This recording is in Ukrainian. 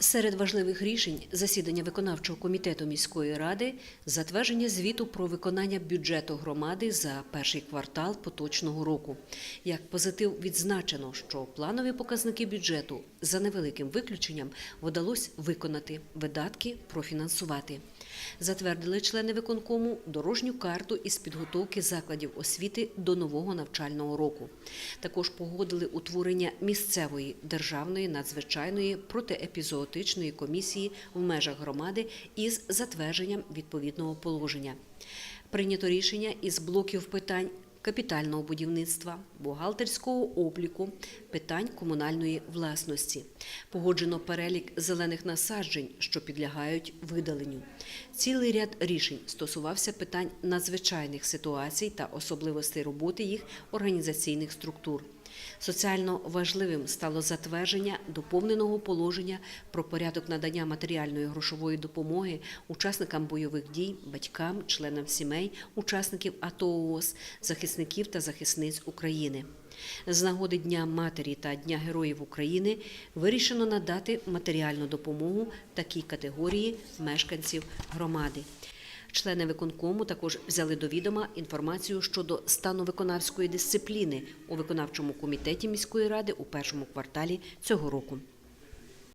Серед важливих рішень засідання виконавчого комітету міської ради затвердження звіту про виконання бюджету громади за перший квартал поточного року. Як позитив відзначено, що планові показники бюджету за невеликим виключенням вдалося виконати, видатки профінансувати. Затвердили члени виконкому дорожню карту із підготовки закладів освіти до нового навчального року. Також погодили утворення місцевої державної надзвичайної протиепізоотичної комісії в межах громади із затвердженням відповідного положення. Прийнято рішення із блоків питань капітального будівництва, бухгалтерського обліку, питань комунальної власності. Погоджено перелік зелених насаджень, що підлягають видаленню. Цілий ряд рішень стосувався питань надзвичайних ситуацій та особливостей роботи їх організаційних структур. Соціально важливим стало затвердження доповненого положення про порядок надання матеріальної грошової допомоги учасникам бойових дій, батькам, членам сімей, учасників АТО ООС, захисників та захисниць України. З нагоди Дня матері та Дня Героїв України вирішено надати матеріальну допомогу такій категорії мешканців громади. Члени виконкому також взяли до відома інформацію щодо стану виконавської дисципліни у виконавчому комітеті міської ради у першому кварталі цього року.